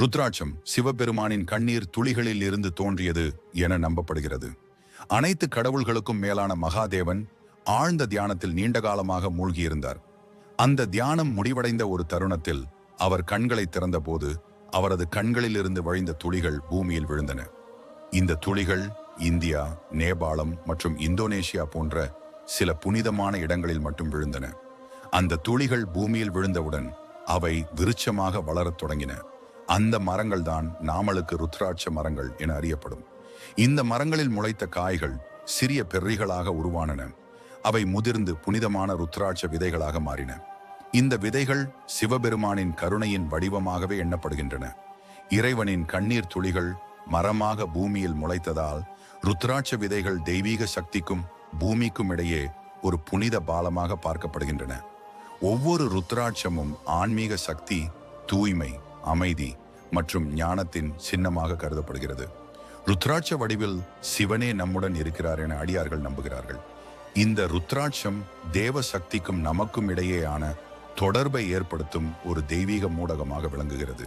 ருத்ராட்சம் சிவபெருமானின் கண்ணீர் துளிகளில் இருந்து தோன்றியது என நம்பப்படுகிறது. அனைத்து கடவுள்களுக்கும் மேலான மகாதேவன் ஆழ்ந்த தியானத்தில் நீண்ட காலமாக மூழ்கியிருந்தார். அந்த தியானம் முடிவடைந்த ஒரு தருணத்தில் அவர் கண்களை திறந்தபோது அவரது கண்களில் இருந்து வழிந்த துளிகள் பூமியில் விழுந்தன. இந்த துளிகள் இந்தியா நேபாளம் மற்றும் இந்தோனேஷியா போன்ற சில புனிதமான இடங்களில் மட்டும் விழுந்தன. அந்த துளிகள் பூமியில் விழுந்தவுடன் அவை விருட்சமாக வளரத் தொடங்கின. அந்த மரங்கள் தான் நாமளுக்கு ருத்ராட்ச மரங்கள் என அறியப்படும். இந்த மரங்களில் முளைத்த காய்கள் சிறிய பெர்ரிகளாக உருவானன. அவை முதிர்ந்து புனிதமான ருத்ராட்ச விதைகளாக மாறின. இந்த விதைகள் சிவபெருமானின் கருணையின் வடிவமாகவே எண்ணப்படுகின்றன. இறைவனின் கண்ணீர் துளிகள் மரமாக பூமியில் முளைத்ததால் ருத்ராட்ச விதைகள் தெய்வீக சக்திக்கும் பூமிக்கும் இடையே ஒரு புனித பாலமாக பார்க்கப்படுகின்றன. ஒவ்வொரு ருத்ராட்சமும் ஆன்மீக சக்தி தூய்மை அமைதி மற்றும் ஞானத்தின் சின்னமாக கருதப்படுகிறது. ருத்ராட்ச வடிவில் சிவனே நம்முடன் இருக்கிறார் என அடியார்கள் நம்புகிறார்கள். இந்த ருத்ராட்சம் தேவ சக்திக்கும் நமக்கும் இடையேயான தொடர்பை ஏற்படுத்தும் ஒரு தெய்வீக மூடகமாக விளங்குகிறது.